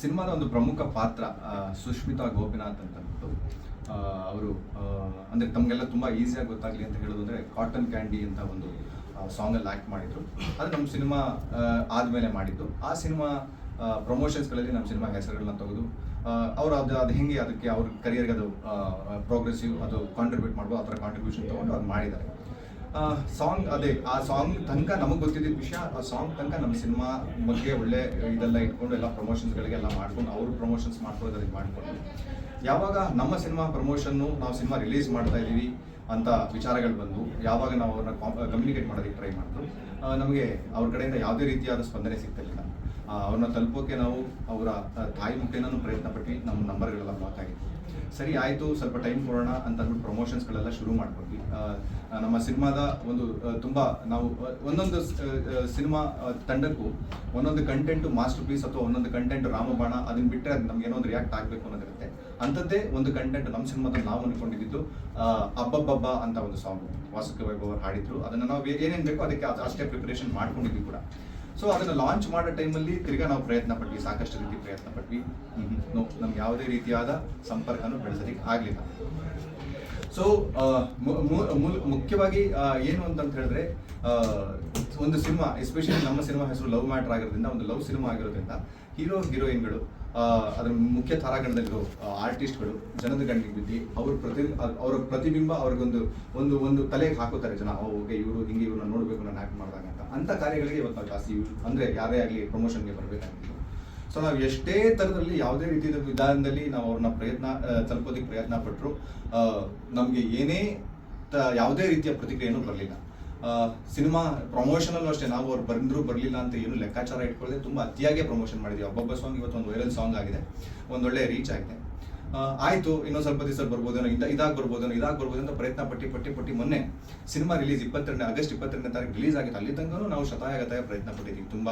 ಸಿನಿಮಾದ ಒಂದು ಪ್ರಮುಖ ಪಾತ್ರ ಸುಷ್ಮಿತಾ ಗೋಪಿನಾಥ್ ಅಂತ ಅವರು ಅಂದರೆ ತಮಗೆಲ್ಲ ತುಂಬ ಈಸಿಯಾಗಿ ಗೊತ್ತಾಗಲಿ ಅಂತ ಹೇಳೋದು ಅಂದರೆ ಕಾಟನ್ ಕ್ಯಾಂಡಿ ಅಂತ ಒಂದು ಸಾಂಗಲ್ಲಿ ಆ್ಯಕ್ಟ್ ಮಾಡಿದ್ರು. ಅದು ನಮ್ಮ ಸಿನಿಮಾ ಆದಮೇಲೆ ಮಾಡಿದ್ದು. ಆ ಸಿನಿಮಾ ಪ್ರಮೋಷನ್ಸ್ಗಳಲ್ಲಿ ನಮ್ಮ ಸಿನಿಮಾ ಹೆಸರುಗಳನ್ನ ತೆಗೆದು ಅವರು ಅದು ಅದು ಹೆಂಗೆ ಅದಕ್ಕೆ ಅವ್ರ ಕರಿಯರ್ಗೆ ಅದು ಪ್ರೋಗ್ರೆಸಿವ್ ಅದು ಕಾಂಟ್ರಿಬ್ಯೂಟ್ ಮಾಡ್ಬೋದು, ಆ ಥರ ಕಾಂಟ್ರಿಬ್ಯೂಷನ್ ತೊಗೊಂಡು ಅದು ಮಾಡಿದ್ದಾರೆ. ಸಾಂಗ್ ಅದೇ, ಆ ಸಾಂಗ್ ತನಕ ನಮಗೆ ಗೊತ್ತಿದ್ದ ವಿಷಯ, ಆ ಸಾಂಗ್ ತನಕ ನಮ್ಮ ಸಿನಿಮಾ ಬಗ್ಗೆ ಒಳ್ಳೆ ಇದೆಲ್ಲ ಇಟ್ಕೊಂಡು ಎಲ್ಲ ಪ್ರಮೋಷನ್ಸ್ಗಳಿಗೆಲ್ಲ ಮಾಡ್ಕೊಂಡು, ಅವರು ಪ್ರಮೋಷನ್ಸ್ ಮಾಡ್ಕೊಳ್ಳೋದು ಅದಕ್ಕೆ ಮಾಡ್ಕೊಂಡು. ಯಾವಾಗ ನಮ್ಮ ಸಿನಿಮಾ ಪ್ರಮೋಷನ್ನು ನಾವು ಸಿನಿಮಾ ರಿಲೀಸ್ ಮಾಡ್ತಾ ಇದ್ದೀವಿ ಅಂತ ವಿಚಾರಗಳು ಬಂದು, ಯಾವಾಗ ನಾವು ಅವ್ರನ್ನ ಕಮ್ಯುನಿಕೇಟ್ ಮಾಡೋದಕ್ಕೆ ಟ್ರೈ ಮಾಡಿದ್ರು ನಮಗೆ ಅವ್ರ ಕಡೆಯಿಂದ ಯಾವುದೇ ರೀತಿಯಾದ ಸ್ಪಂದನೆ ಸಿಗ್ತಿರ್ಲಿಲ್ಲ. ಅವ್ರನ್ನ ತಲುಪೋಕೆ ನಾವು ಅವರ ತಾಯಿ ಮುಖೇನೂ ಪ್ರಯತ್ನ ಪಟ್ಟು ನಮ್ಮ ನಂಬರ್ಗಳೆಲ್ಲ ಬ್ಲಾಕ್ ಆಗಿತ್ತು ಸರಿ ಆಯಿತು ಸ್ವಲ್ಪ ಟೈಮ್ ಕೊಡೋಣ ಅಂತ ಅಂದ್ಬಿಟ್ಟು ಪ್ರಮೋಷನ್ಸ್ಗಳೆಲ್ಲ ಶುರು ಮಾಡ್ಕೊಂಡ್ವಿ. ನಮ್ಮ ಸಿನಿಮಾದ ಒಂದು ತುಂಬ ನಾವು ಒಂದೊಂದು ಸಿನಿಮಾ ತಂಡಕ್ಕೂ ಒಂದೊಂದು ಕಂಟೆಂಟು ಮಾಸ್ಟರ್ ಪೀಸ್ ಅಥವಾ ಒಂದೊಂದು ಕಂಟೆಂಟ್ ರಾಮಬಾಣ ಅದನ್ನ ಬಿಟ್ಟರೆ ಅದು ನಮ್ಗೆ ಏನೋ ಒಂದು ರಿಯಾಕ್ಟ್ ಆಗಬೇಕು ಅನ್ನೋದಿರುತ್ತೆ. ಅಂಥದ್ದೇ ಒಂದು ಕಂಟೆಂಟ್ ನಮ್ಮ ಸಿನಿಮಾದಲ್ಲಿ ನಾವು ಅನ್ಕೊಂಡಿದ್ದು ಆ, ಅಬ್ಬಬ್ಬಬ್ಬ ಅಂತ ಒಂದು ಸಾಂಗ್ ವಾಸುಕಿ ವೈಭವ್ ಹಾಡಿದ್ರು. ಅದನ್ನು ನಾವು ಏನೇನು ಬೇಕೋ ಅದಕ್ಕೆ ಅದು ಅಷ್ಟೇ ಪ್ರಿಪರೇಷನ್ ಮಾಡ್ಕೊಂಡಿದ್ವಿ ಕೂಡ. ಸೊ ಅದನ್ನು ಲಾಂಚ್ ಮಾಡೋ ಟೈಮಲ್ಲಿ ತಿರ್ಗಾ ನಾವು ಪ್ರಯತ್ನ ಪಟ್ವಿ, ಸಾಕಷ್ಟು ರೀತಿ ಪ್ರಯತ್ನ ಪಟ್ವಿ. ನಮ್ಗೆ ಯಾವುದೇ ರೀತಿಯಾದ ಸಂಪರ್ಕನೂ ಬೆಳೆಸಲಿಕ್ಕೆ ಆಗಲಿಲ್ಲ. ಸೊ ಮುಖ್ಯವಾಗಿ ಏನು ಅಂತಂತ ಹೇಳಿದ್ರೆ ಒಂದು ಸಿನಿಮಾ ಎಸ್ಪೆಷಲಿ ನಮ್ಮ ಸಿನಿಮಾ ಹೆಸರು ಲವ್ ಮ್ಯಾಟರ್ ಆಗಿರೋದ್ರಿಂದ ಒಂದು ಲವ್ ಸಿನಿಮಾ ಆಗಿರೋದ್ರಿಂದ ಹೀರೋ ಹೀರೋಯಿನ್ಗಳು ಅದರ ಮುಖ್ಯ ತಾರಾಗಣದಲ್ಲಿರೋ ಆರ್ಟಿಸ್ಟ್ಗಳು ಜನದ ಗಂಡಿಗೆ ಬಿದ್ದು, ಅವ್ರ ಪ್ರತಿ, ಅವರ ಪ್ರತಿಬಿಂಬ ಅವ್ರಿಗೊಂದು, ಒಂದು ಒಂದು ತಲೆಗೆ ಹಾಕೋತಾರೆ ಜನ. ಓಕೆ, ಇವರು ಹಿಂಗೆ ಇವ್ರನ್ನ ನೋಡಬೇಕು ನಾನು ಆ್ಯಕ್ಟ್ ಮಾಡಿದಾಗ ಅಂತ. ಅಂಥ ಕಾರ್ಯಗಳಿಗೆ ಇವತ್ತು ನಾವು ಜಾಸ್ತಿ, ಅಂದರೆ ಯಾರೇ ಆಗಲಿ ಪ್ರಮೋಷನ್ಗೆ ಬರಬೇಕಾಗಿತ್ತು ಸೊ ನಾವು ಎಷ್ಟೇ ಥರದಲ್ಲಿ ಯಾವುದೇ ರೀತಿಯ ವಿಧಾನದಲ್ಲಿ ನಾವು ಅವ್ರನ್ನ ಪ್ರಯತ್ನ ತಲುಪೋದಕ್ಕೆ ಪ್ರಯತ್ನ ಪಟ್ಟರು ನಮಗೆ ಏನೇ ಯಾವುದೇ ರೀತಿಯ ಪ್ರತಿಕ್ರಿಯೆನೂ ಬರಲಿಲ್ಲ. ಸಿನಿಮಾ ಪ್ರಮೋಷನಲ್ಲೂ ಅಷ್ಟೇ, ನಾವು ಅವ್ರು ಬಂದ್ರು ಬರಲಿಲ್ಲ ಅಂತ ಏನು ಲೆಕ್ಕಾಚಾರ ಇಟ್ಕೊಳ್ಳದೆ ತುಂಬ ಅತಿಯಾಗಿ ಪ್ರಮೋಷನ್ ಮಾಡಿದ್ವಿ. ಒಬ್ಬೊಬ್ಬ ಸಾಂಗ್ ಇವತ್ತು ಒಂದು ವೈರಲ್ ಸಾಂಗ್ ಆಗಿದೆ. ಒಂದೊಳ್ಳೆ ರೀಚ್ ಆಗಿದೆ. ಆಯಿತು ಆಯ್ತು, ಇನ್ನೊಂದು ಸ್ವಲ್ಪ ದಿವಸ ಬರ್ಬೋದೇನೋ, ಇದ, ಇದಾಗ ಬರ್ಬೋದೇನೋ, ಇದಾಗ ಬರ್ಬೋದು ಅಂತ ಪ್ರಯತ್ನ ಪಟ್ಟಿ ಪಟ್ಟಿ ಪಟ್ಟಿ ಮೊನ್ನೆ ಸಿನಿಮಾ ರಿಲೀಸ್ ಇಪ್ಪತ್ತೆರಡನೇ, ಆಗಸ್ಟ್ ಇಪ್ಪತ್ತೆರಡನೇ ತಾರೀಕು ರಿಲೀಸ್ ಆಗಿತ್ತು. ಅಲ್ಲಿ ತನಕ ನಾವು ಶತಾಯಗತಾಯ ಪ್ರಯತ್ನ ಪಟ್ಟಿದ್ದೀವಿ. ತುಂಬ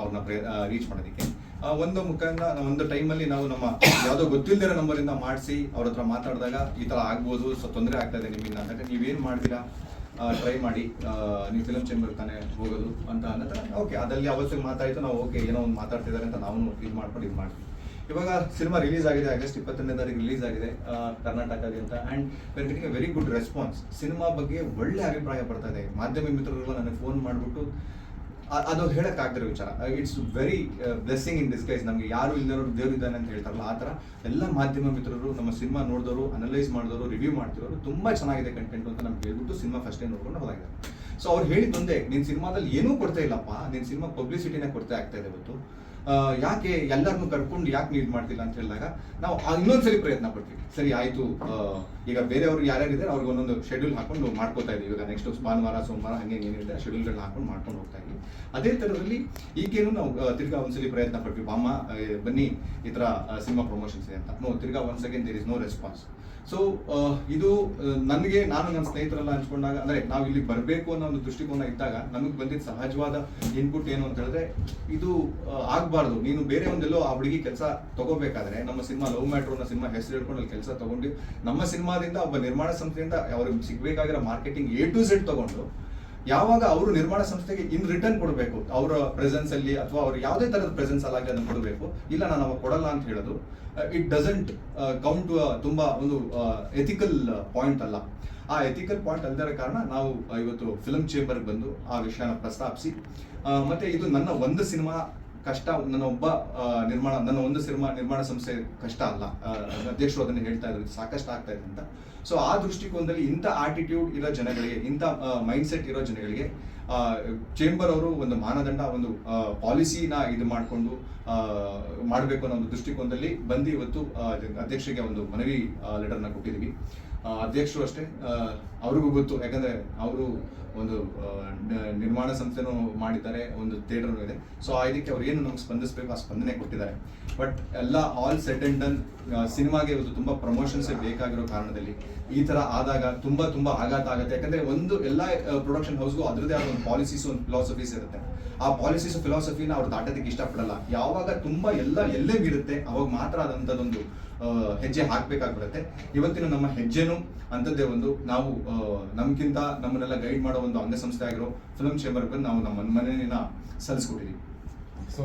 ಅವ್ರನ್ನ ಪ್ರಯ ರೀಚ್ ಮಾಡೋದಕ್ಕೆ. ಆ, ಒಂದು ಮುಖಾಂತರ ಒಂದು ಟೈಮಲ್ಲಿ ನಾವು ನಮ್ಮ ಯಾವುದೋ ಗೊತ್ತಿಲ್ಲದಿರೋ ನಂಬರಿಂದ ಮಾಡಿಸಿ ಅವ್ರ ಹತ್ರ ಮಾತಾಡಿದಾಗ ಈ ಥರ ಆಗ್ಬೋದು ಸೊ ತೊಂದರೆ ಆಗ್ತಾ ಇದೆ ನಿಮ್ಮಿಂದ. ಯಾಕಂದ್ರೆ ನೀವೇನು ಮಾಡ್ತೀರಾ ಟ್ರೈ ಮಾಡಿ ನೀವು ಫಿಲಮ್ ಚೇಂಬರ್ ತಾನೇ ಹೋಗೋದು ಅಂತ ಅನ್ನೋ ಓಕೆ ಅದಲ್ಲಿ ಅವಶ್ಯಕ ಮಾತಾಡಿತು ನಾವು ಓಕೆ ಏನೋ ಒಂದು ಮಾತಾಡ್ತಿದ್ದಾರೆ ಅಂತ ನಾವು ಇದು ಮಾಡ್ಕೊಂಡು ಇದು ಮಾಡ್ತೀವಿ. ಇವಾಗ ಸಿನಿಮಾ ರಿಲೀಸ್ ಆಗಿದೆ ಆಗಸ್ಟ್ ಇಪ್ಪತ್ತೊಂದನೇ ತಾರೀಕು ರಿಲೀಸ್ ಆಗಿದೆ ಕರ್ನಾಟಕದಲ್ಲಿ ಅಂತ. And were a very good response cinema ಬಗ್ಗೆ ಒಳ್ಳೆ ಅಭಿಪ್ರಾಯ ಪಡ್ತಾ ಇದೆ. ಮಾಧ್ಯಮ ಮಿತ್ರರು ನನಗೆ ಫೋನ್ ಮಾಡಿಬಿಟ್ಟು ಅದು ಹೇಳಕ್ಕಾಗ್ದಿರೋ ವಿಚಾರ. It's very blessing in disguise ನಮಗೆ ಯಾರು ಇಲ್ಲದವರು ದೇವ್ರು ಇದ್ದಾನೆ ಅಂತ ಹೇಳ್ತಾರಲ್ಲ, ಆ ಥರ ಎಲ್ಲ ಮಾಧ್ಯಮ ಮಿತ್ರರು, ನಮ್ಮ ಸಿನಿಮಾ ನೋಡಿದವರು ಅನಲೈಸ್ ಮಾಡಿದವರು ರಿವ್ಯೂ ಮಾಡ್ತಿರೋರು ತುಂಬಾ ಚೆನ್ನಾಗಿದೆ ಕಂಟೆಂಟ್ ಅಂತ ನಮ್ಗೆ ಹೇಳ್ಬಿಟ್ಟು ಸಿನಿಮಾ ಫಸ್ಟ್ ಟೈಮ್ ನೋಡ್ಕೊಂಡು ಹೋಗಿದ್ದಾರೆ ಸೊ ಅವ್ರು ಹೇಳಿದ್ದೊಂದೇ ನಿನ್ ಸಿನಿಮಾದಲ್ಲಿ ಏನೂ ಕೊಡ್ತಾ ಇಲ್ಲಪ್ಪ, ನಿನ್ ಸಿನಿಮಾ ಪಬ್ಲಿಸಿಟಿನೇ ಕೊಡ್ತಾ ಆಗ್ತಾ ಇದೆ ಇವತ್ತು. ಯಾಕೆ ಎಲ್ಲರನ್ನೂ ಕರ್ಕೊಂಡು ಯಾಕೆ ನೀಡ್ ಮಾಡ್ತಿಲ್ಲ ಅಂತ ಹೇಳಿದಾಗ, ನಾವು ಇನ್ನೊಂದ್ಸರಿ ಪ್ರಯತ್ನ ಪಡ್ತೀವಿ. ಸರಿ, ಆಯ್ತು ಈಗ ಬೇರೆಯವರು ಯಾರ್ಯಾರು ಇದ್ದಾರೆ ಅವ್ರಿಗೆ ಒಂದೊಂದು ಶೆಡ್ಯೂಲ್ ಹಾಕೊಂಡು ಮಾಡ್ಕೋತಾ ಇದೀವಿ ಇವಾಗ ನೆಕ್ಸ್ಟ್ ಭಾನುವಾರ, ಸೋಮವಾರ ಹಂಗೆ ಏನಿದೆ ಶೆಡ್ಯೂಲ್ಗಳನ್ನ ಹಾಕೊಂಡು ಮಾಡ್ಕೊಂಡು ಹೋಗ್ತಾ ಇದೀವಿ ಅದೇ ಥರದಲ್ಲಿ ಈಗೇನು ನಾವು ತಿರ್ಗಾ ಒಂದ್ಸಲಿ ಪ್ರಯತ್ನ ಪಡ್ತೀವಿ. ಬಾಮ್ಮ ಬನ್ನಿ, ಈ ಥರ ಸಿನಿಮಾ ಪ್ರಮೋಷನ್ಸ್ ಇದೆ ಅಂತ. ನೋ ತಿರ್ಗಾ one second there is no response so ಇದು ನನಗೆ, ನಾನು ನನ್ನ ಸ್ನೇಹಿತರೆಲ್ಲ ಹಂಚ್ಕೊಂಡಾಗ ಅಂದರೆ ನಾವು ಇಲ್ಲಿ ಬರಬೇಕು ಅನ್ನೋ ಒಂದು ದೃಷ್ಟಿಕೋನ ಇದ್ದಾಗ ನಮಗೆ ಬಂದಿದ್ದ ಸಹಜವಾದ ಇನ್ಪುಟ್ ಏನು ಅಂತ ಹೇಳಿದ್ರೆ, ಇದು ಆಗಬಾರ್ದು. ನೀನು ಬೇರೆ ಒಂದೆಲ್ಲೋ ಆ ಹುಡುಗಿ ಕೆಲಸ ತಗೋಬೇಕಾದ್ರೆ ನಮ್ಮ ಸಿನಿಮಾ ಲವ್ ಮ್ಯಾಟ್ರ್ ಅನ್ನೋ ಸಿನಿಮಾ ಹೆಸರು ಹೇಳ್ಕೊಂಡು ಅಲ್ಲಿ ಕೆಲಸ ತಗೊಂಡು ನಮ್ಮ ಸಿನಿಮಾದಿಂದ ಒಬ್ಬ ನಿರ್ಮಾಣ ಸಂಸ್ಥೆಯಿಂದ ಅವ್ರಿಗೆ ಸಿಗ್ಬೇಕಾಗಿರೋ ಮಾರ್ಕೆಟಿಂಗ್ ಎ ಟು ಝೆಡ್ ತಗೊಂಡು ಯಾವಾಗ ಅವರು ನಿರ್ಮಾಣ ಸಂಸ್ಥೆಗೆ ಇನ್ ರಿಟರ್ನ್ ಕೊಡಬೇಕು, ಅವರ ಪ್ರೆಸೆನ್ಸ್ ಅಲ್ಲಿ ಅಥವಾ ಅವ್ರು ಯಾವುದೇ ತರದ ಪ್ರೆಸೆನ್ಸ್ ಅಲ್ಲಾಗಿ ಅದನ್ನು ಕೊಡಬೇಕು. ಇಲ್ಲ, ನಾನು ಅವಾಗ ಕೊಡಲ್ಲ ಅಂತ ಹೇಳೋದು. ಇಟ್ ಡಸಂಟ್ ಕೌಂಟ್ ತುಂಬಾ ಒಂದು ಎಥಿಕಲ್ ಪಾಯಿಂಟ್ ಅಲ್ಲ. ಆ ಎಥಿಕಲ್ ಪಾಯಿಂಟ್ ಅಲ್ಲದ ಕಾರಣ ನಾವು ಇವತ್ತು ಫಿಲಮ್ ಚೇಂಬರ್ಗೆ ಬಂದು ಆ ವಿಷಯನ ಪ್ರಸ್ತಾಪಿಸಿ ಮತ್ತೆ ಇದು ನನ್ನ ಒಂದು ಸಿನಿಮಾ ಕಷ್ಟ, ನನ್ನ ಒಬ್ಬ ನಿರ್ಮಾಣ, ನನ್ನ ಒಂದು ಸಿನಿಮಾ ನಿರ್ಮಾಣ ಸಂಸ್ಥೆ ಕಷ್ಟ ಅಲ್ಲ. ಅಧ್ಯಕ್ಷರು ಅದನ್ನು ಹೇಳ್ತಾ ಇದ್ರು, ಸಾಕಷ್ಟು ಆಗ್ತಾ ಇದೆ ಅಂತ. ಸೊ ಆ ದೃಷ್ಟಿಕೋನದಲ್ಲಿ ಇಂಥ ಆಟಿಟ್ಯೂಡ್ ಇರೋ ಜನಗಳಿಗೆ, ಇಂಥ ಮೈಂಡ್ ಸೆಟ್ ಇರೋ ಜನಗಳಿಗೆ ಚೇಂಬರ್ ಅವರು ಒಂದು ಮಾನದಂಡ, ಒಂದು ಪಾಲಿಸಿನ ಇದು ಮಾಡಿಕೊಂಡು ಮಾಡಬೇಕು ಅನ್ನೋ ಒಂದು ದೃಷ್ಟಿಕೋನದಲ್ಲಿ ಬಂದು ಇವತ್ತು ಅಧ್ಯಕ್ಷರಿಗೆ ಒಂದು ಮನವಿ ಲೆಟರ್ನ ಕೊಟ್ಟಿದ್ದೀವಿ. ಅಧ್ಯಕ್ಷರು ಅಷ್ಟೇ. ಅವ್ರಿಗೂ ಗೊತ್ತು. ಯಾಕಂದ್ರೆ ಅವರು ಒಂದು ನಿರ್ಮಾಣ ಸಂಸ್ಥೆನೂ ಮಾಡಿದ್ದಾರೆ. ಒಂದು ಥಿಯೇಟರ್ ಇದೆ. ಸೊ ಇದಕ್ಕೆ ಅವ್ರು ಏನು ನಮ್ಗೆ ಸ್ಪಂದಿಸ್ಬೇಕು, ಆ ಸ್ಪಂದನೆ ಕೊಟ್ಟಿದ್ದಾರೆ. ಬಟ್ ಎಲ್ಲ ಆಲ್ ಸೆಟ್ ಅಂಡ್ ಡನ್ ಸಿನಿಮಾಗೆ ಇವತ್ತು ತುಂಬ ಪ್ರಮೋಷನ್ಸ್ ಬೇಕಾಗಿರೋ ಕಾರಣದಲ್ಲಿ ಈ ತರ ಆದಾಗ ತುಂಬಾ ತುಂಬಾ ಆಘಾತ ಆಗುತ್ತೆ. ಯಾಕಂದ್ರೆ ಒಂದು ಎಲ್ಲ ಪ್ರೊಡಕ್ಷನ್ ಹೌಸ್ಗೂ ಅದರದೇ ಆದ ಒಂದು ಪಾಲಿಸೀಸ್ ಒಂದು ಫಿಲಾಸಫೀಸ್ ಇರುತ್ತೆ. ಆ ಪಾಲಿಸೀಸ್ ಫಿಲಾಸಫಿನ ಅವ್ರು ದಾಟೋದಕ್ಕೆ ಇಷ್ಟಪಡಲ್ಲ. ಯಾವಾಗ ತುಂಬಾ ಎಲ್ಲ ಎಲ್ಲೇ ಇರುತ್ತೆ ಅವಾಗ ಮಾತ್ರ ಅದಂಥದ್ದೊಂದು ಆ, ಹೆಜ್ಜೆ ಹಾಕ್ಬೇಕಾಗ್ಬಿಡುತ್ತೆ. ಇವತ್ತಿನ ನಮ್ಮ ಹೆಜ್ಜೆನು ಅಂಥದ್ದೇ ಒಂದು. ನಾವು ನಮಗಿಂತ ನಮ್ಮನ್ನೆಲ್ಲ ಗೈಡ್ ಮಾಡೋ ಒಂದು ಅಂಗಸಂಸ್ಥೆ ಆಗಿರೋ ಫಿಲ್ಮ್ ಚೇಂಬರ್ ಬಂದು ನಾವು ನಮ್ಮ ಮನೆಯನ್ನ ಸಲ್ಲಿಸ್ಕೊಟ್ಟಿದ್ದೀವಿ ಸೊ